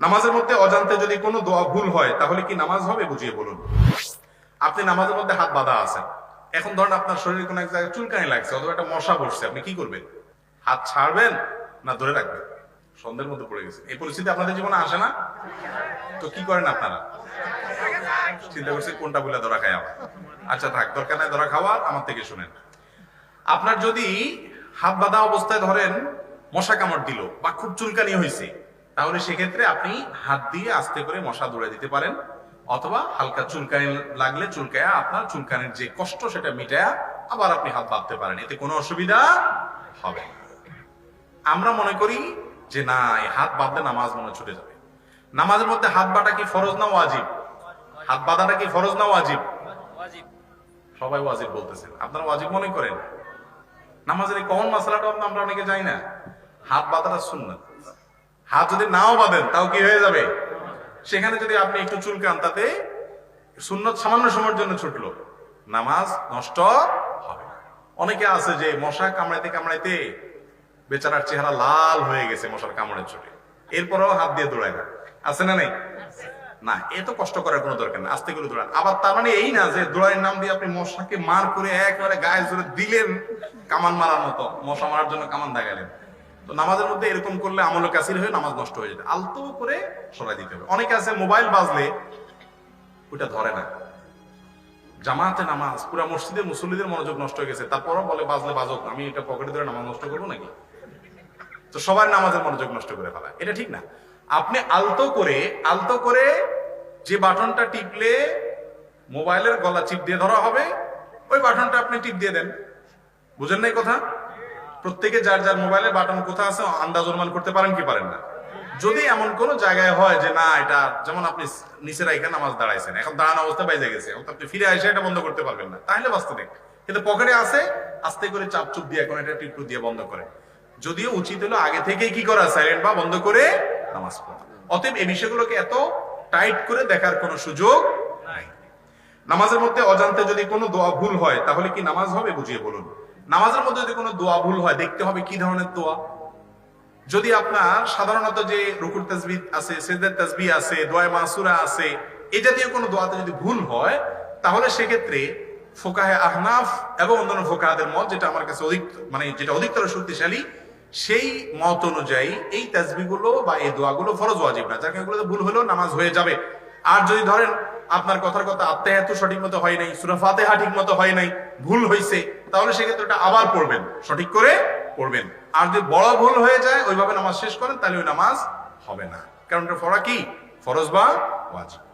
নামাজের মধ্যে অজান্তে যদি কোনো দোয়া ভুল হয়, তাহলে কি নামাজ হবে? বুঝিয়ে বলুন। আপনি নামাজের মধ্যে হাত বাঁধা আছেন। এখন ধরেন আপনার শরীরে কোনো এক জায়গায় চুলকানি লাগছে, অথবা একটা মশা বসছে আপনি কি করবেন? হাত ছাড়বেন না ধরে রাখবেন? সন্ধ্যের মধ্যে পড়ে গেছে এই পরিস্থিতি আপনাদের জীবনে আসে না? তো কি করেন আপনারা? চিন্তা করছি, কোনটা বলে ধরা খাই আমার আচ্ছা থাক, দরকার নাই, ধরা খাওয়া, আমার থেকে শুনেন। আপনার যদি হাত বাঁধা অবস্থায় ধরেন, মশা কামড় দিল, বা খুব চুলকানি হয়েছে তাহলে সেক্ষেত্রে আপনি হাত দিয়ে আস্তে করে মশা দৌড়ে দিতে পারেন অথবা হালকা চুলকানি লাগলে চুলকায়া আপনার চুলকানির যে কষ্ট সেটা মিটায়া আবার আপনি হাত বাঁধতে পারেন এতে কোনো অসুবিধা হবে না। আমরা মনে করি যে না হাত বাঁধলে নামাজ মনে ছুটে যাবে। নামাজের মধ্যে হাত বাঁধা কি ফরজ না ওয়াজিব? হাত বাঁধাটা কি ফরজ না ওয়াজিব? সবাই ওয়াজিব বলতেছেন আপনারা ওয়াজিব মনে করেন? নামাজের এই কমন মশলাটা আমরা অনেকে জানি না। হাত বাঁধাটা শুননা হাত যদি নাও বাঁধেন, তাও কি হয়ে যাবে? সেখানে যদি আপনি একটু চুলকান, তাতে সুন্নত সামান্য সময়ের জন্য ছুটলো। নামাজ নষ্ট হবে। অনেকে আছে যে মশা কামড়াইতে কামড়াইতে বেচারার চেহারা লাল হয়ে গেছে মশার কামড়ের চোটে। এরপরও হাত দিয়ে দৌড়ায় না। আছে না নেই? না এত কষ্ট করার কোনো দরকার নেই, আস্তে করে দৌড়ান। আবার তার মানে এই না যে দৌড়াইয়ের নাম দিয়ে আপনি মশাকে মার করে একেবারে গায়ে জোরে দিলেন কামান মারার মতো। মশা মারার জন্য কামান দাগালেন তো নামাজের মধ্যে এরকম করলে আমল কাসির হয়ে নামাজ নষ্ট হয়ে যেতে। আলতো করে সরাই দিতে হবে। অনেকে আছে মোবাইল বাজলে ওটা ধরে না। জামাতে নামাজ, পুরা মসজিদে মুসল্লিদের মনোযোগ নষ্ট হয়ে গেছে। তারপরও বলে, বাজলে বাজক, আমি এটা পকেটে ধরে নামাজ নষ্ট করব নাকি? তো সবার নামাজের মনোযোগ নষ্ট করে ফেলা। এটা ঠিক না। আপনি আলতো করে আলতো করে যে বাটনটা টিপলে মোবাইলের গলা চিপ দিয়ে ধরা হবে, ওই বাটনটা আপনি টিপ দিয়ে দেন। বুঝেন নাই কথা? প্রত্যেকে যার যার মোবাইলের বাটন কোথা আছে, আন্দাজ অনুমান করতে পারেন কি পারেন না। যদি এমন কোন জায়গায় হয় যে, না, এটা যেমন আপনি নিচের এখানে নামাজ দাঁড়াইছেন, এখন দাঁড়ানো অবস্থা বাইজে গেছে আপনি ফিরে এসে এটা বন্ধ করতে পারবেন না। তাহলে বাঁচতে দেখ কিন্তু পকেটে আছে, আস্তে করে চাপ চুপ দিয়ে এখন এটা টিপটু দিয়ে বন্ধ করে যদিও উচিত হলো আগে থেকেই কি করা সাইলেন্ট বা বন্ধ করে নামাজ পড়া। অতএব এই বিষয়গুলোকে এত টাইট করে দেখার কোনো সুযোগ নাই। নামাজের মধ্যে অজান্তে যদি কোনো দোয়া ভুল হয়, তাহলে কি নামাজ হবে বুঝিয়ে বলুন। নামাজের মধ্যে যদি কোনো দোয়া ভুল হয়, দেখতে হবে কি ধরনের দোয়া? যদি আপনার সাধারণত যে রুকুর তাসবি আছে সেদের তাসবি আছে দোয়া মাসুরা আছে, এ জাতীয় কোনো দোয়াতে যদি ভুল হয়, তাহলে সেক্ষেত্রে ফোকাহে আহনাফ এবং অন্যান্য ফোকাহাদের মত, যেটা আমার কাছে অধিক মানে যেটা অধিকতর শক্তিশালী, সেই মত অনুযায়ী এই তাসবিগুলো বা এই দোয়াগুলো ফরজ ওয়াজিব না। যাকে এগুলোতে ভুল হলেও নামাজ হয়ে যাবে। আর যদি ধরেন আপনার কথার কথা আত্মায়াত সঠিক মতো হয় নাই সুরাফাতে ঠিক মতো হয় নাই, ভুল হয়েছে তাহলে সেক্ষেত্রে ওটা আবার পড়বেন, সঠিক করে পড়বেন। আর যদি বড় ভুল হয়ে যায়, ওইভাবে নামাজ শেষ করেন, তাহলে ওই নামাজ হবে না। কারণ ওটা ফরা কি? ফরজ বা ওয়াজিব।